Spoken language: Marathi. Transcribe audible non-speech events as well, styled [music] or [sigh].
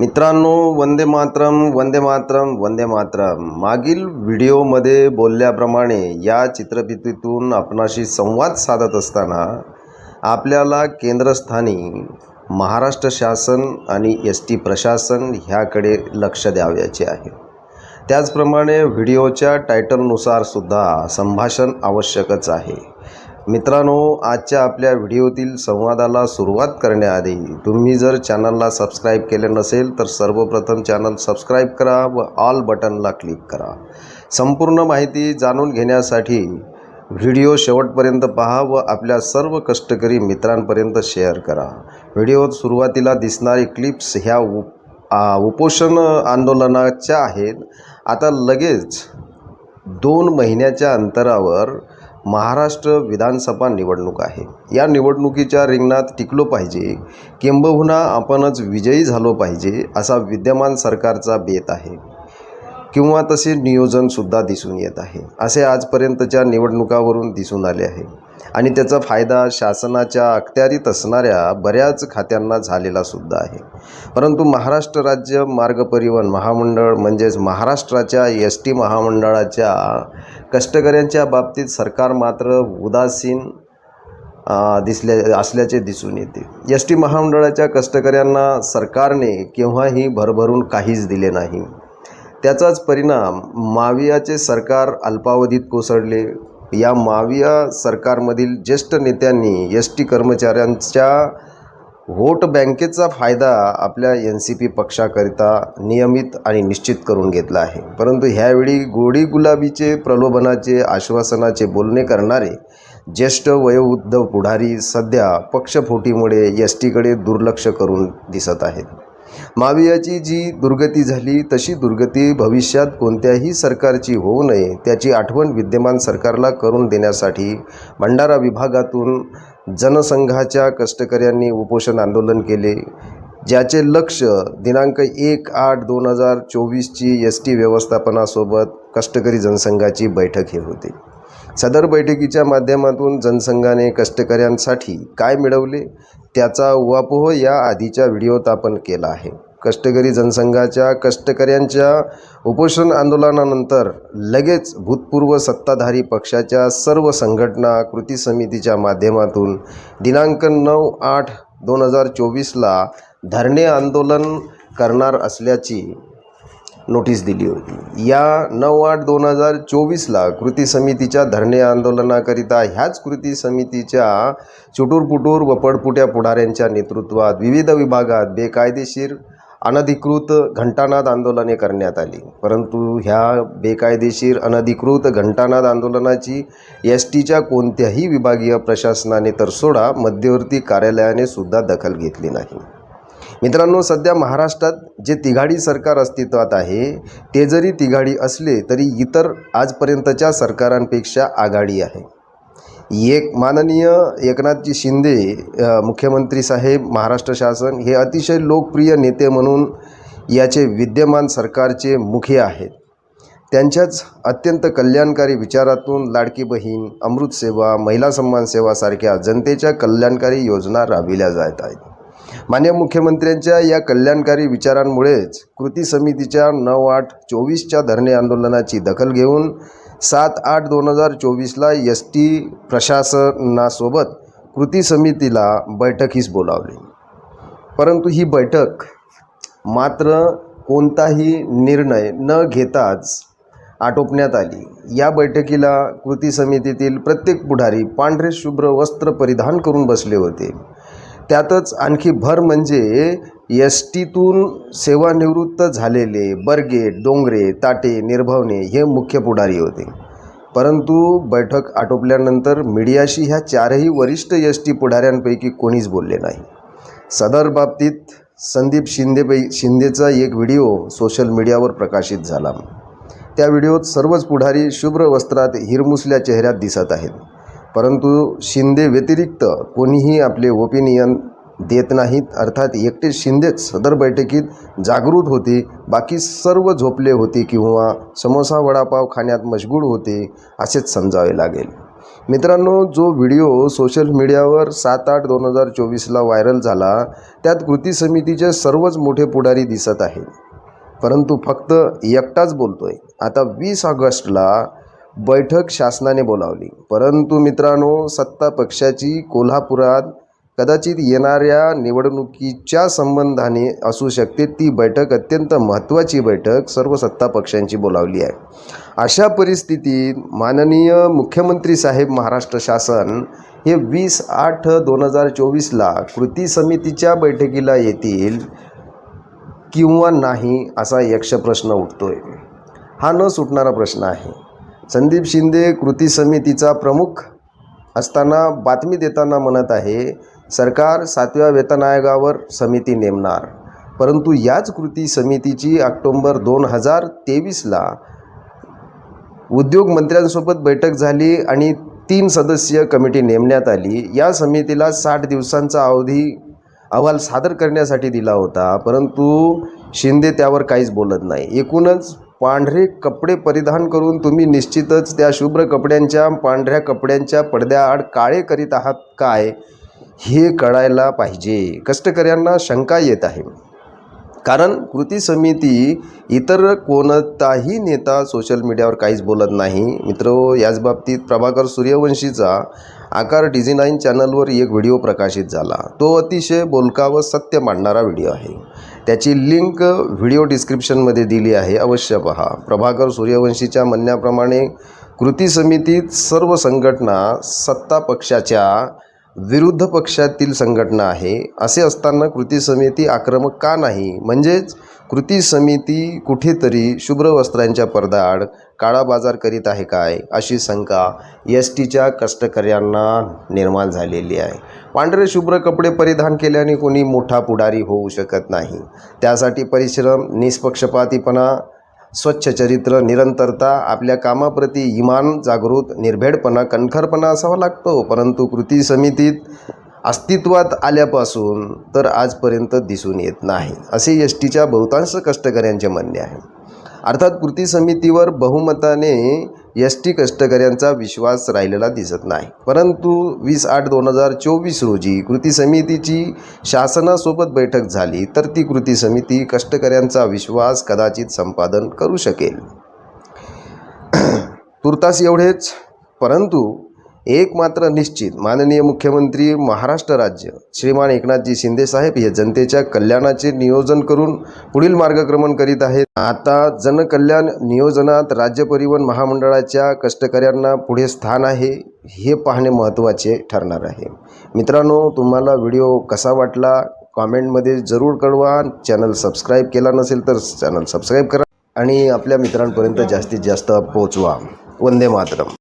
मित्रांनो वंदे मातरम वंदे मातरम वंदे मातरम. मागील व्हिडिओमध्ये बोलल्याप्रमाणे या चित्रफितीतून आपणाशी संवाद साधत असताना आपल्याला केंद्रस्थानी महाराष्ट्र शासन आणि एस टी प्रशासन ह्याकडे लक्ष द्यावयाचे आहे. त्याचप्रमाणे व्हिडिओच्या टायटलनुसारसुद्धा संभाषण आवश्यकच आहे. मित्रांनो आजच्या आपल्या व्हिडिओतील संवादाला सुरुवात करण्याआधी तुम्ही जर चॅनलला सबस्क्राईब केले नसेल तर सर्वप्रथम चॅनल सबस्क्राईब करा व ऑल बटनला क्लिक करा. संपूर्ण माहिती जाणून घेण्यासाठी व्हिडिओ शेवटपर्यंत पहा व आपल्या सर्व कष्टकरी मित्रांपर्यंत शेअर करा. व्हिडिओत सुरुवातीला दिसणारी क्लिप्स ह्या उप उपोषण आंदोलनाच्या आहेत. आता लगेच दोन महिन्याच्या अंतरावर महाराष्ट्र विधानसभा निवडणूक आहे. या निवडणुकीच्या रिंगणात टिकलो पाहिजे. किंबहुना आपणच विजयी झालो पाहिजे असा विद्यमान सरकारचा बेत आहे. किंवा तसे नियोजनसुद्धा दिसून येत आहे. असे आजपर्यंतच्या निवडणुकावरून दिसून आले आहे. आणि त्याचा फायदा शासनाच्या अखत्यारीत असणाऱ्या बऱ्याच खात्यांना झालेला सुद्धा आहे. परंतु महाराष्ट्र राज्य मार्ग परिवहन महामंडळ म्हणजेच महाराष्ट्राच्या एस टी महामंडळाच्या कष्टकऱ्यांच्या बाबतीत सरकार मात्र उदासीन दिसल्या दिसले असल्याचे दिसून येते. एस टी महामंडळाच्या कष्टकऱ्यांना सरकारने केव्हाही भरभरून काहीच दिले नाही. त्याचाच परिणाम मावियाचे सरकार अल्पावधीत कोसळले या माविया सरकारमधील ज्येष्ठ नेत्यांनी एस टी कर्मचाऱ्यांच्या व्होट बँकेचा फायदा आपल्या एन सी पी पक्षाकरिता नियमित आणि निश्चित करून घेतला आहे. परंतु ह्यावेळी गोडी गुलाबीचे प्रलोभनाचे आश्वासनाचे बोलणे करणारे ज्येष्ठ वयोवृद्ध पुढारी सध्या पक्षफोटीमुळे एस टीकडे दुर्लक्ष करून दिसत आहेत. मावियाची जी दुर्गती झाली तशी दुर्गती भविष्यात कोणत्याही सरकारची होऊ नये त्याची आठवण विद्यमान सरकारला करून देण्यासाठी भंडारा विभागातून जनसंघाच्या कष्टकऱ्यांनी उपोषण आंदोलन केले ज्याचे लक्ष दिनांक एक आठ दोन हजार चोवीसची एस टी व्यवस्थापनासोबत कष्टकरी जनसंघाची बैठक हे होते. सदर बैठकीच्या माध्यमातून जनसंघाने कष्टकऱ्यांसाठी काय मिळवले? त्याचा उहापोह या आधीच्या व्हिडिओत आपण केला आहे. कष्टकरी जनसंघाच्या कष्टकऱ्यांच्या उपोषण आंदोलनानंतर लगेच भूतपूर्व सत्ताधारी पक्षाच्या सर्व संघटना कृती समितीच्या माध्यमातून दिनांक नऊ आठ दोन हजार चोवीसला धरणे आंदोलन करणार असल्याची नोटीस दिली होती. या नऊ आठ दोन हजार चोवीसला कृती समितीच्या धरणे आंदोलनाकरिता ह्याच कृती समितीच्या चुटूरपुटूर व पडपुट्या पुढाऱ्यांच्या नेतृत्वात विविध विभागात बेकायदेशीर अनधिकृत घंटानाद आंदोलने करण्यात आली. परंतु ह्या बेकायदेशीर अनधिकृत घंटानाद आंदोलनाची एस टीच्या कोणत्याही विभागीय प्रशासनाने तर सोडा मध्यवर्ती कार्यालयाने सुद्धा दखल घेतली नाही. मित्रांनो सध्या महाराष्ट्रात जे तिघाडी सरकार अस्तित्वात आहे ते जरी तिघाडी असले तरी इतर आजपर्यंतच्या सरकारांपेक्षा आघाडी आहे. एक माननीय एकनाथजी शिंदे मुख्यमंत्री साहेब महाराष्ट्र शासन हे अतिशय लोकप्रिय नेते म्हणून याचे विद्यमान सरकारचे मुखी आहेत. त्यांच्याच अत्यंत कल्याणकारी विचारातून लाडकी बहीण अमृत सेवा महिला सन्मान सेवासारख्या जनतेच्या कल्याणकारी योजना राबविल्या जात आहेत. मान्य मुख्यमंत्र्यांच्या या कल्याणकारी विचारांमुळेच कृती समितीच्या नऊ आठ चोवीसच्या धरणे आंदोलनाची दखल घेऊन सात आठ दोन हजार चोवीसला एस टी प्रशासनासोबत कृती समितीला बैठकीस बोलावली. परंतु ही बैठक मात्र कोणताही निर्णय न घेताच आटोपण्यात आली. या बैठकीला कृती समितीतील प्रत्येक पुढारी पांढरे शुभ्र वस्त्र परिधान करून बसले होते. त्यातच आणखी भर म्हणजे एस टीतून सेवानिवृत्त झालेले बर्गे डोंगरे ताटे निर्भवणे हे मुख्य पुढारी होते. परंतु बैठक आटोपल्यानंतर मीडियाशी ह्या चारही वरिष्ठ एस टी पुढाऱ्यांपैकी कोणीच बोलले नाही. सदर बाबतीत संदीप शिंदेपै शिंदेचा एक व्हिडिओ सोशल मीडियावर प्रकाशित झाला. त्या व्हिडिओत सर्वच पुढारी शुभ्र वस्त्रात हिरमुसल्या चेहऱ्यात दिसत आहेत. परंतु शिंदे व्यतिरिक्त कोणीही आपले ओपिनियन देत नाहीत. अर्थात एकटे शिंदेच सदर बैठकीत जागृत होते. बाकी सर्व झोपले होते किंवा समोसा वडापाव खाण्यात मशगूळ होते असेच समजावे लागेल. मित्रांनो जो व्हिडिओ सोशल मीडियावर सात आठ दोन हजार चोवीसला व्हायरल झाला त्यात कृती समितीचे सर्वच मोठे पुढारी दिसत आहेत. परंतु फक्त एकटाच बोलतोय. आता वीस ऑगस्टला बैठक शासनाने बोलावली. परंतु मित्रांनो सत्ता पक्षाची कोल्हापुरात कदाचित येणाऱ्या निवडणुकीच्या संबंधाने असू शकते. ती बैठक अत्यंत महत्त्वाची बैठक सर्व सत्ता पक्षांची बोलावली आहे. अशा परिस्थितीत माननीय मुख्यमंत्री साहेब महाराष्ट्र शासन हे वीस आठ दोन हजार चोवीसला कृती समितीच्या बैठकीला येतील किंवा नाही असा यक्षप्रश्न उठतो आहे हा न सुटणारा प्रश्न आहे. संदीप शिंदे कृती समितीचा प्रमुख असताना बातमी देताना म्हणत आहे सरकार सातव्या वेतन आयोगावर समिती नेमणार. परंतु याच कृती समितीची ऑक्टोंबर दोन हजार तेवीसला उद्योग मंत्र्यांसोबत बैठक झाली आणि तीन सदस्यीय कमिटी नेमण्यात आली. या समितीला साठ दिवसांचा अवधी अहवाल सादर करण्यासाठी दिला होता. परंतु शिंदे त्यावर काहीच बोलत नाही. एकूणच पांढरे कपडे परिधान करून तुम्ही निश्चितच त्या शुभ्र कपड्यांच्या पांढऱ्या कपड्यांच्या पडद्याआड काळे करीत आहात काय? हे कळायला पाहिजे. कष्टकऱ्यांना शंका येत आहे. कारण कृती समिती इतर कोणताही नेता सोशल मीडियावर काहीच बोलत नाही. मित्र याच बाबतीत प्रभाकर सूर्यवंशीचा आकार डिझी नाईन चॅनलवर एक व्हिडिओ प्रकाशित झाला. तो अतिशय बोलका व सत्य मांडणारा व्हिडिओ आहे. त्याची लिंक व्हिडिओ डिस्क्रिप्शनमध्ये दिली आहे अवश्य पहा. प्रभाकर सूर्यवंशीच्या म्हणण्याप्रमाणे कृती समितीत सर्व संघटना सत्ता पक्षाच्या विरुद्ध पक्षातील संघटना आहे. असे असताना कृती समिती आक्रमक का नाही? म्हणजेच कृती समिती कुठेतरी शुभ्र वस्त्रांच्या पडद्याआड काळा बाजार करीत आहे काय? अशी शंका एस टीच्या कष्टकऱ्यांना निर्माण झालेली आहे. पांढरे शुभ्र कपडे परिधान केल्याने कोणी मोठा पुढारी होऊ शकत नाही. त्यासाठी परिश्रम निष्पक्षपातीपणा स्वच्छ चरित्र निरंतरता आपल्या कामाप्रती इमान जागृत निर्भेडपणा कणखरपणा असावा लागतो. परंतु कृती समितीत अस्तित्वात आल्यापासून तर आजपर्यंत दिसून येत नाही असे एस टीच्या बहुतांश कष्टकऱ्यांचे म्हणणे आहे. अर्थात कृती समितीवर बहुमताने एस टी कष्टकऱ्यांचा विश्वास राहिलेला दिसत नाही. परंतु वीस आठ दोन हजार चोवीस रोजी कृती समितीची शासनासोबत बैठक झाली तर ती कृती समिती कष्टकऱ्यांचा विश्वास कदाचित संपादन करू शकेल. [coughs] तुर्तास एवढेच परंतु एक मात्र निश्चित माननीय मुख्यमंत्री महाराष्ट्र राज्य श्रीमान एकनाथजी शिंदेसाहेब हे जनतेच्या कल्याणाचे नियोजन करून पुढील मार्गक्रमण करीत आहेत. आता जनकल्याण नियोजनात राज्य परिवहन महामंडळाच्या कष्टकऱ्यांना पुढे स्थान आहे हे पाहणे महत्त्वाचे ठरणार आहे. मित्रांनो तुम्हाला व्हिडिओ कसा वाटला? कॉमेंटमध्ये जरूर कळवा. चॅनल सबस्क्राईब केला नसेल तर चॅनल सबस्क्राईब करा आणि आपल्या मित्रांपर्यंत जास्तीत जास्त पोचवा वंदे मातरम.